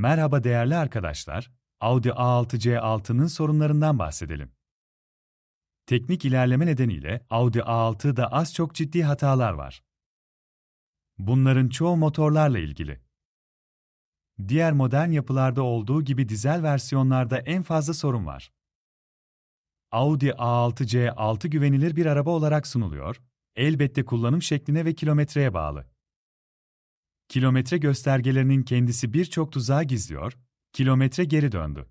Merhaba değerli arkadaşlar, Audi A6 C6'nın sorunlarından bahsedelim. Teknik ilerleme nedeniyle Audi A6'da az çok ciddi hatalar var. Bunların çoğu motorlarla ilgili. Diğer modern yapılarda olduğu gibi dizel versiyonlarda en fazla sorun var. Audi A6 C6 güvenilir bir araba olarak sunuluyor, elbette kullanım şekline ve kilometreye bağlı. Kilometre göstergelerinin kendisi birçok tuzağı gizliyor, kilometre geri döndü.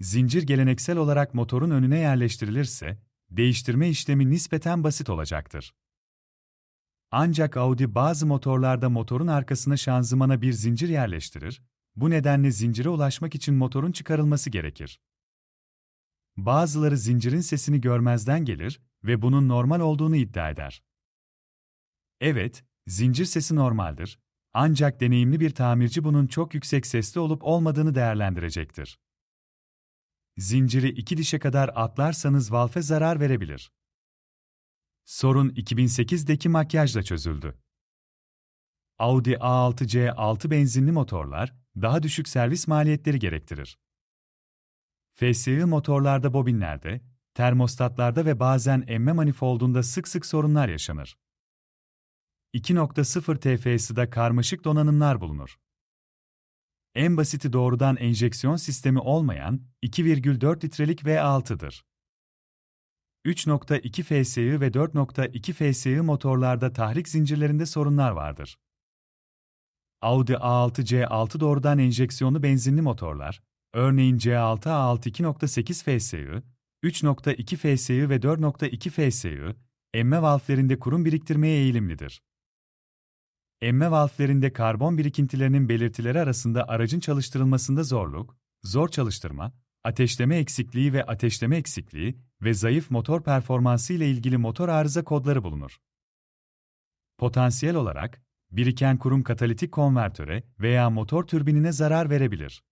Zincir geleneksel olarak motorun önüne yerleştirilirse, değiştirme işlemi nispeten basit olacaktır. Ancak Audi bazı motorlarda motorun arkasına şanzımana bir zincir yerleştirir, bu nedenle zincire ulaşmak için motorun çıkarılması gerekir. Bazıları zincirin sesini görmezden gelir ve bunun normal olduğunu iddia eder. Evet, zincir sesi normaldir, ancak deneyimli bir tamirci bunun çok yüksek sesli olup olmadığını değerlendirecektir. Zinciri iki dişe kadar atlarsanız valfe zarar verebilir. Sorun 2008'deki makyajla çözüldü. Audi A6 C6 benzinli motorlar daha düşük servis maliyetleri gerektirir. FSI motorlarda bobinlerde, termostatlarda ve bazen emme manifoldunda sık sık sorunlar yaşanır. 2.0 TFS'da karmaşık donanımlar bulunur. En basiti doğrudan enjeksiyon sistemi olmayan 2,4 litrelik V6'dır. 3.2 FSI ve 4.2 FSI motorlarda tahrik zincirlerinde sorunlar vardır. Audi A6 C6 doğrudan enjeksiyonlu benzinli motorlar, örneğin C6 A6 2.8 FSI, 3.2 FSI ve 4.2 FSI, emme valflerinde kurum biriktirmeye eğilimlidir. Emme valflerinde karbon birikintilerinin belirtileri arasında aracın çalıştırılmasında zorluk, zor çalıştırma, ateşleme eksikliği ve ateşleme eksikliği ve zayıf motor performansı ile ilgili motor arıza kodları bulunur. Potansiyel olarak, biriken kurum katalitik konvertöre veya motor türbinine zarar verebilir.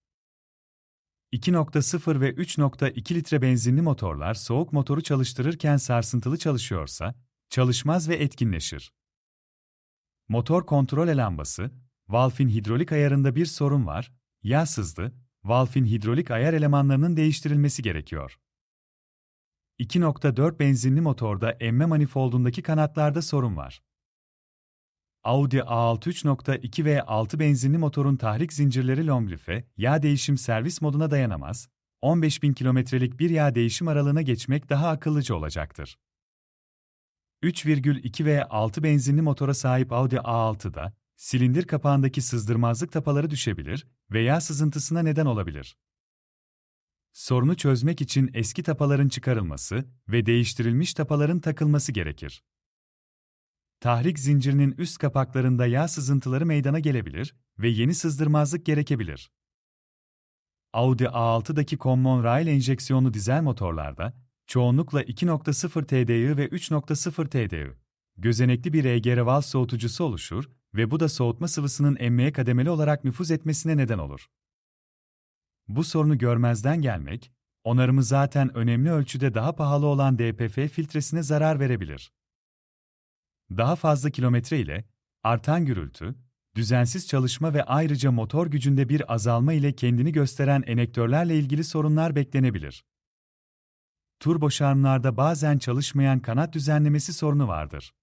2.0 ve 3.2 litre benzinli motorlar soğuk motoru çalıştırırken sarsıntılı çalışıyorsa, çalışmaz ve etkinleşir. Motor kontrol lambası, valfin hidrolik ayarında bir sorun var, yağ sızdı, valfin hidrolik ayar elemanlarının değiştirilmesi gerekiyor. 2.4 benzinli motorda emme manifoldundaki kanatlarda sorun var. Audi A6 3.2 ve 6 benzinli motorun tahrik zincirleri Longlife, yağ değişim servis moduna dayanamaz, 15.000 kilometrelik bir yağ değişim aralığına geçmek daha akıllıca olacaktır. 3,2 ve 6 benzinli motora sahip Audi A6'da, silindir kapağındaki sızdırmazlık tapaları düşebilir veya sızıntısına neden olabilir. Sorunu çözmek için eski tapaların çıkarılması ve değiştirilmiş tapaların takılması gerekir. Tahrik zincirinin üst kapaklarında yağ sızıntıları meydana gelebilir ve yeni sızdırmazlık gerekebilir. Audi A6'daki Common Rail enjeksiyonlu dizel motorlarda, çoğunlukla 2.0 TDI ve 3.0 TDI, gözenekli bir EGR valve soğutucusu oluşur ve bu da soğutma sıvısının emmeye kademeli olarak nüfuz etmesine neden olur. Bu sorunu görmezden gelmek, onarımı zaten önemli ölçüde daha pahalı olan DPF filtresine zarar verebilir. Daha fazla kilometre ile, artan gürültü, düzensiz çalışma ve ayrıca motor gücünde bir azalma ile kendini gösteren enektörlerle ilgili sorunlar beklenebilir. Turboşarmlarda bazen çalışmayan kanat düzenlemesi sorunu vardır.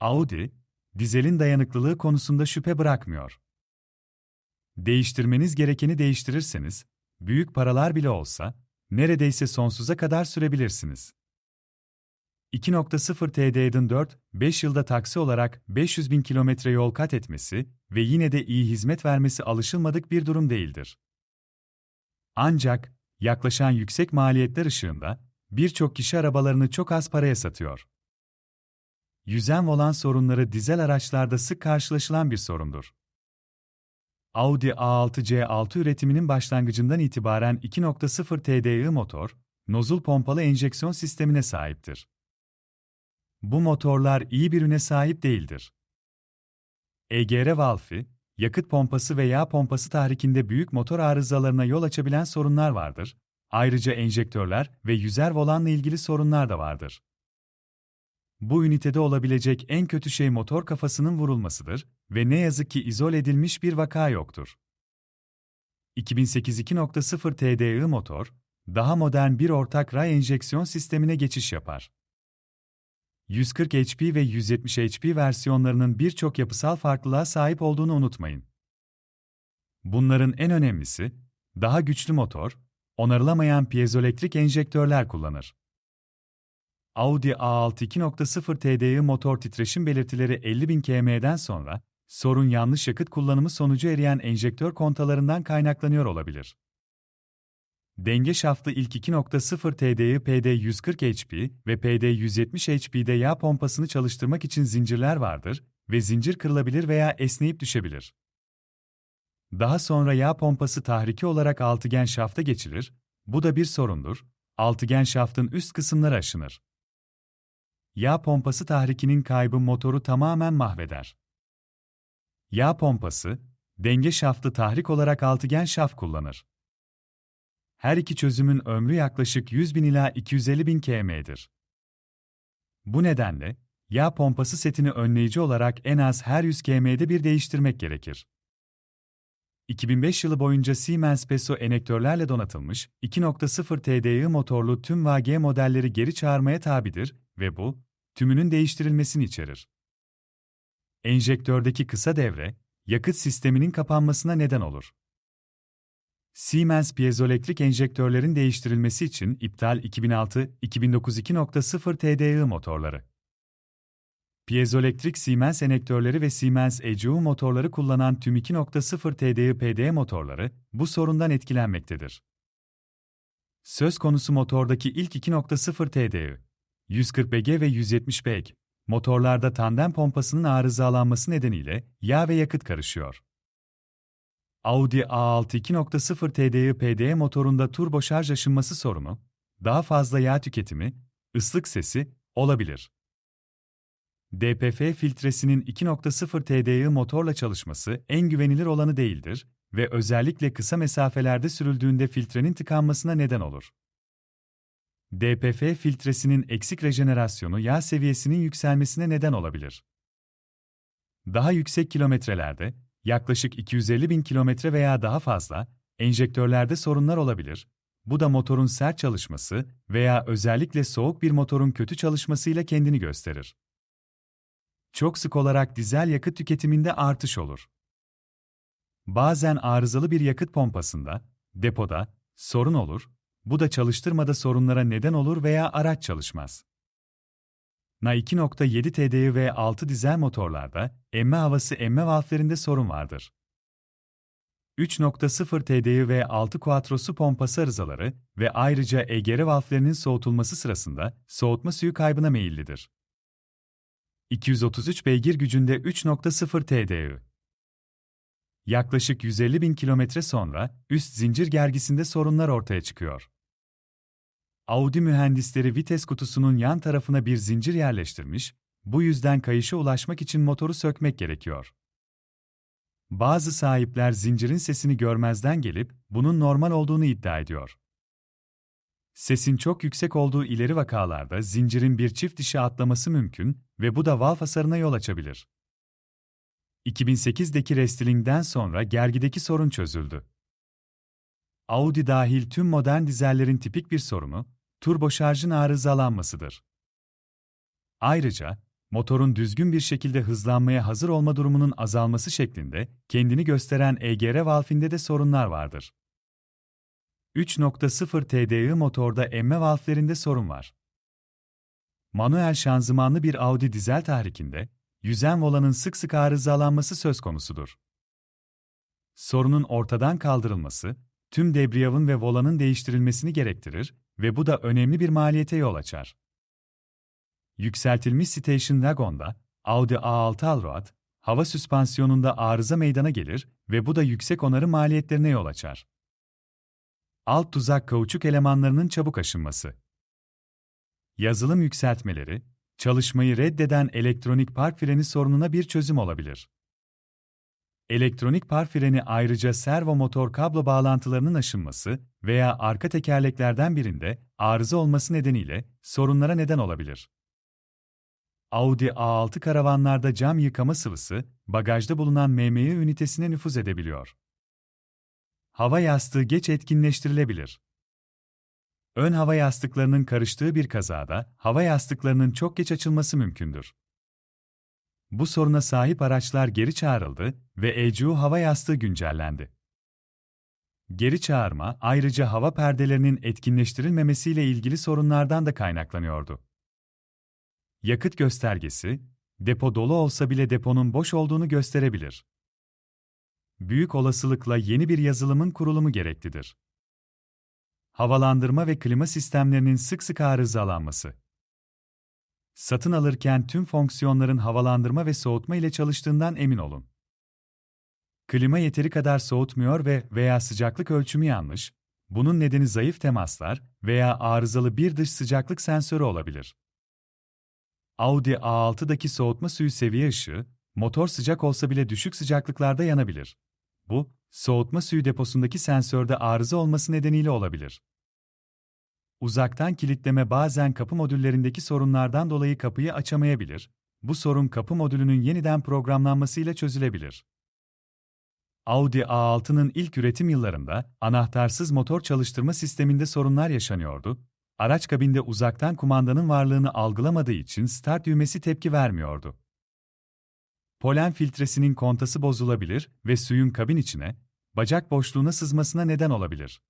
Audi, dizelin dayanıklılığı konusunda şüphe bırakmıyor. Değiştirmeniz gerekeni değiştirirseniz, büyük paralar bile olsa, neredeyse sonsuza kadar sürebilirsiniz. 2.0 TD'nin 4-5 yılda taksi olarak 500 bin kilometre yol kat etmesi ve yine de iyi hizmet vermesi alışılmadık bir durum değildir. Ancak, yaklaşan yüksek maliyetler ışığında, birçok kişi arabalarını çok az paraya satıyor. Yüzen volan sorunları dizel araçlarda sık karşılaşılan bir sorundur. Audi A6 C6 üretiminin başlangıcından itibaren 2.0 TDI motor, nozul pompalı enjeksiyon sistemine sahiptir. Bu motorlar iyi bir üne sahip değildir. EGR valfi, yakıt pompası ve yağ pompası tahrikinde büyük motor arızalarına yol açabilen sorunlar vardır. Ayrıca enjektörler ve yüzer volanla ilgili sorunlar da vardır. Bu ünitede olabilecek en kötü şey motor kafasının vurulmasıdır ve ne yazık ki izole edilmiş bir vaka yoktur. 2008 2.0 TDI motor, daha modern bir ortak ray enjeksiyon sistemine geçiş yapar. 140 HP ve 170 HP versiyonlarının birçok yapısal farklılığa sahip olduğunu unutmayın. Bunların en önemlisi, daha güçlü motor, onarılamayan piezoelektrik enjektörler kullanır. Audi A6 2.0 TDI motor titreşim belirtileri 50.000 km'den sonra, sorun yanlış yakıt kullanımı sonucu eriyen enjektör kontalarından kaynaklanıyor olabilir. Denge şaftı ilk 2.0 TDI PD 140 HP ve PD 170 HP'de yağ pompasını çalıştırmak için zincirler vardır ve zincir kırılabilir veya esneyip düşebilir. Daha sonra yağ pompası tahriki olarak altıgen şafta geçilir, bu da bir sorundur, altıgen şaftın üst kısımları aşınır. Yağ pompası tahrikinin kaybı motoru tamamen mahveder. Yağ pompası, denge şaftı tahrik olarak altıgen şaft kullanır. Her iki çözümün ömrü yaklaşık 100 bin ila 250 bin km'dir. Bu nedenle, yağ pompası setini önleyici olarak en az her 100 km'de bir değiştirmek gerekir. 2005 yılı boyunca Siemens Peso enektörlerle donatılmış 2.0 TDI motorlu tüm VG modelleri geri çağırmaya tabidir ve bu, tümünün değiştirilmesini içerir. Enjektördeki kısa devre, yakıt sisteminin kapanmasına neden olur. Siemens piezoelektrik enjektörlerin değiştirilmesi için iptal 2006-2009 2.0 TDI motorları. Piezoelektrik Siemens enektörleri ve Siemens ECU motorları kullanan tüm 2.0 TDI PD motorları bu sorundan etkilenmektedir. Söz konusu motordaki ilk 2.0 TDI, 140 BG ve 170 BG, motorlarda tandem pompasının arızalanması nedeniyle yağ ve yakıt karışıyor. Audi A6 2.0 TDI PD motorunda turbo şarj aşınması sorunu, daha fazla yağ tüketimi, ıslık sesi olabilir. DPF filtresinin 2.0 TDI motorla çalışması en güvenilir olanı değildir ve özellikle kısa mesafelerde sürüldüğünde filtrenin tıkanmasına neden olur. DPF filtresinin eksik rejenerasyonu yağ seviyesinin yükselmesine neden olabilir. Daha yüksek kilometrelerde, yaklaşık 250 bin kilometre veya daha fazla, enjektörlerde sorunlar olabilir. Bu da motorun sert çalışması veya özellikle soğuk bir motorun kötü çalışmasıyla kendini gösterir. Çok sık olarak dizel yakıt tüketiminde artış olur. Bazen arızalı bir yakıt pompasında, depoda, sorun olur, bu da çalıştırmada sorunlara neden olur veya araç çalışmaz. Na 2.7 TDI ve 6 dizel motorlarda emme havası emme valflerinde sorun vardır. 3.0 TDI ve 6 Quattro'su pompası arızaları ve ayrıca EGR valflerinin soğutulması sırasında soğutma suyu kaybına meyillidir. 233 beygir gücünde 3.0 TDI. Yaklaşık 150 bin kilometre sonra üst zincir gergisinde sorunlar ortaya çıkıyor. Audi mühendisleri vites kutusunun yan tarafına bir zincir yerleştirmiş, bu yüzden kayışa ulaşmak için motoru sökmek gerekiyor. Bazı sahipler zincirin sesini görmezden gelip bunun normal olduğunu iddia ediyor. Sesin çok yüksek olduğu ileri vakalarda zincirin bir çift dişi atlaması mümkün ve bu da valv hasarına yol açabilir. 2008'deki restilingden sonra gergideki sorun çözüldü. Audi dahil tüm modern dizellerin tipik bir sorunu, turbo şarjın arızalanmasıdır. Ayrıca, motorun düzgün bir şekilde hızlanmaya hazır olma durumunun azalması şeklinde kendini gösteren EGR valfinde de sorunlar vardır. 3.0 TDI motorda emme valflerinde sorun var. Manuel şanzımanlı bir Audi dizel tahrikinde, yüzen volanın sık sık arızalanması söz konusudur. Sorunun ortadan kaldırılması, tüm debriyavın ve volanın değiştirilmesini gerektirir ve bu da önemli bir maliyete yol açar. Yükseltilmiş station wagon'da Audi A6 Allroad, hava süspansiyonunda arıza meydana gelir ve bu da yüksek onarı maliyetlerine yol açar. Alt tuzak kauçuk elemanlarının çabuk aşınması. Yazılım yükseltmeleri, çalışmayı reddeden elektronik park freni sorununa bir çözüm olabilir. Elektronik park freni ayrıca servo motor kablo bağlantılarının aşınması veya arka tekerleklerden birinde arıza olması nedeniyle sorunlara neden olabilir. Audi A6 karavanlarda cam yıkama sıvısı, bagajda bulunan MMI ünitesine nüfuz edebiliyor. Hava yastığı geç etkinleştirilebilir. Ön hava yastıklarının karıştığı bir kazada, hava yastıklarının çok geç açılması mümkündür. Bu soruna sahip araçlar geri çağrıldı ve ECU hava yastığı güncellendi. Geri çağırma ayrıca hava perdelerinin etkinleştirilmemesiyle ilgili sorunlardan da kaynaklanıyordu. Yakıt göstergesi, depo dolu olsa bile deponun boş olduğunu gösterebilir. Büyük olasılıkla yeni bir yazılımın kurulumu gereklidir. Havalandırma ve klima sistemlerinin sık sık arızalanması. Satın alırken tüm fonksiyonların havalandırma ve soğutma ile çalıştığından emin olun. Klima yeteri kadar soğutmuyor ve veya sıcaklık ölçümü yanlış, bunun nedeni zayıf temaslar veya arızalı bir dış sıcaklık sensörü olabilir. Audi A6'daki soğutma suyu seviye ışığı, motor sıcak olsa bile düşük sıcaklıklarda yanabilir. Bu, soğutma suyu deposundaki sensörde arıza olması nedeniyle olabilir. Uzaktan kilitleme bazen kapı modüllerindeki sorunlardan dolayı kapıyı açamayabilir. Bu sorun kapı modülünün yeniden programlanmasıyla çözülebilir. Audi A6'nın ilk üretim yıllarında anahtarsız motor çalıştırma sisteminde sorunlar yaşanıyordu. Araç kabinde uzaktan kumandanın varlığını algılamadığı için start düğmesi tepki vermiyordu. Polen filtresinin kontası bozulabilir ve suyun kabin içine, bacak boşluğuna sızmasına neden olabilir.